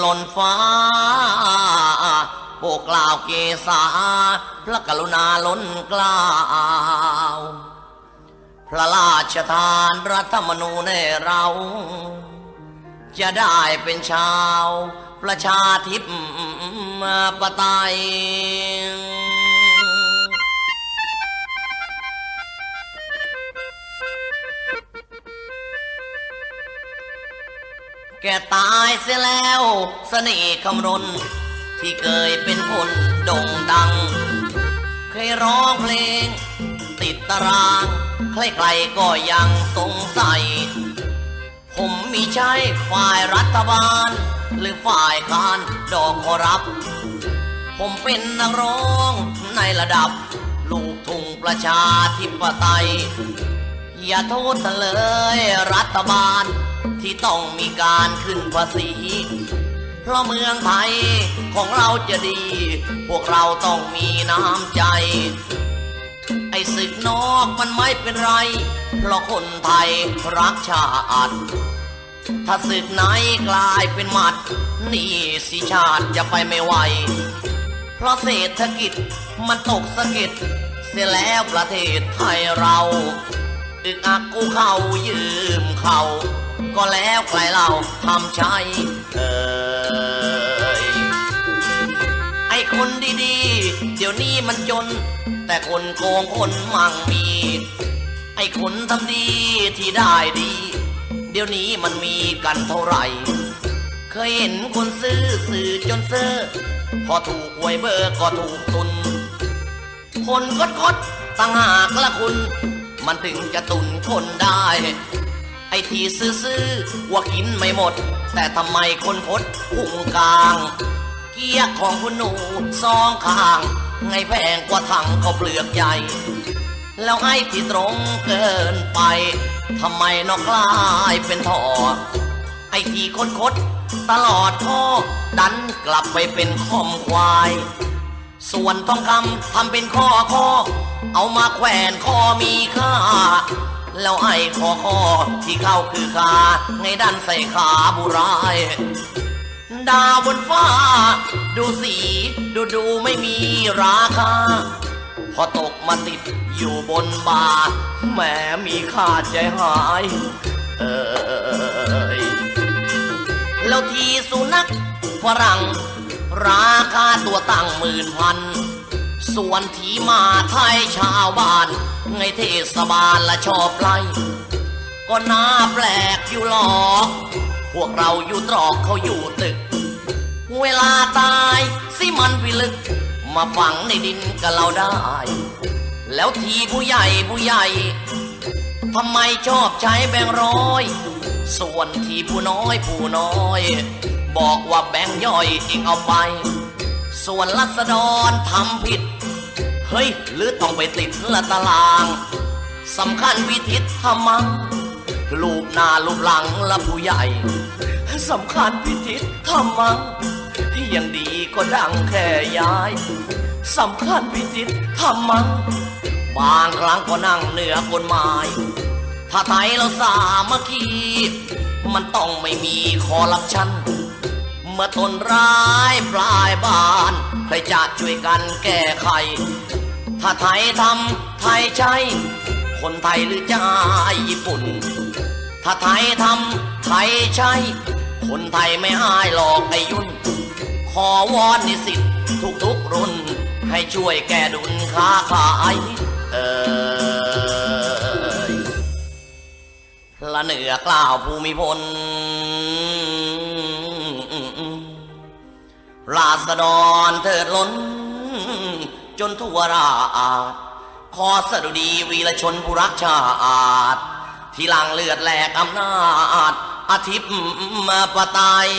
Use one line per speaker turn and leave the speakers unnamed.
หล่นฟ้าโปกกล่าวเกษาพระกรุณาล้นกล้าวพระราชทานรัฐธรรมนูญให้เรา จะได้เป็นชาว ประชาธิปไตย ตายเสียแล้วเสน่ห์คำรน ที่เคยเป็นคนโด่งดัง เคยร้องเพลง ติดตาราง ใครๆก็ยังสงสัย ผมมีใช่ฝ่ายรัฐบาล หรือฝ่ายค้านดอกขอรับ ผมเป็นนักร้องในระดับ ลูกทุ่งประชาธิปไตย อย่าโทษเลยรัฐบาล ที่ต้องมีการขึ้นภาษี เพราะเมืองไทยของเราจะดี พวกเราต้องมีน้ำใจ ไอ้ศึกนอกมันไม่เป็นไร เพราะคนไทยรักชาติถ้าศึกไหนกลายเป็นหมัด นี่สิชาติจะไปไม่ไหว เพราะเศรษฐกิจมันตกสะเก็ดเสียแล้วประเทศไทยเรา อึกอักกูเข้ายืมเขา ก็แล้วใครเราทำใช้เอ่ยไอ้คนดีๆ เดี๋ยวนี้มันจน แต่คนโกงคนมั่งมี ไอ้คนทำดีที่ได้ดี เดี๋ยวนี้มันมีกันเท่าไหร่ เคยเห็นคนซื้อสื่อจนเซอร์พอถูกหวยเบอร์ก็ถูกตุน คนกดกดต่างหากละคุณ มันถึงจะตุนคนได้ ไอ้ที่ซื้อๆว่ากินไม่หมด แต่ทำไมคนคดพุงกลาง เกียร์ของคุณหนูสองข้าง ไงแพงกว่าถังเขาเปลือกใหญ่ แล้วให้ที่ตรงเกินไปทำไมนอกกลายเป็นท่อไอ้ที่คดคดตลอดข้อดันกลับไปเป็นคอมควาย ส่วนทองคำทำเป็นข้อข้อ เอามาแขวนคอมีค่า แล้วไอ้คอคอที่เข้าคือขาไงดันใส่ขาบุราย ดาวบนฟ้า ดูสีดูดูไม่มีราคา พอตกมาติดอยู่บนบาแหมมีค่าใจหาย เอยแล้วทีสุนัขฝรั่ง ราคาตัวตั้งหมื่นพัน ส่วนที่มาไทยชาวบ้านไงเทศบาลละชอบไล่ก็น่าแปลกอยู่หรอก พวกเราอยู่ตรอกเขาอยู่ตึก เวลาตายสิมันพิลึก มาฝังในดินกับเราได้ แล้วทีผู้ใหญ่ผู้ใหญ่ทำไมชอบใช้แบงร้อย ส่วนทีผู้น้อยผู้น้อย บอกว่าแบงย่อยเองเอาไป ส่วนรัษฎรทำผิด เฮ้ย หรือต้องไปติดละตารางสำคัญวิธีทำมังรูปหน้ารูปหลังละผู้ใหญ่สำคัญพิธีทำมังยังดีก็ดังแค่ย้ายสำคัญพิธีทำมังบางครั้งก็นั่งเหนือกฎหมาย ถ้าไทยเราสามัคคีมันต้องไม่มีคอร์รัปชันเมื่อตนร้ายปลายบา นใครจะช่วยกันแก้ไข ถ้าไทยทำไทยใช้ คนไทยหรือจะญี่ปุ่น ถ้าไทยทำไทยใช้ คนไทยไม่อายหลอกไอยุ่น ขอวอนนิสิตทุกๆรุ่น ให้ช่วยแก้ดุลค้าขายเอยพระเหนือกล่าวภูมิพล ราษฎรเถิดล้น จนทั่วราอาจขอสดุดีวีรชนผู้รักชาติที่ลังเลือดแหลกอำนาจอาทิตย์มาปไตย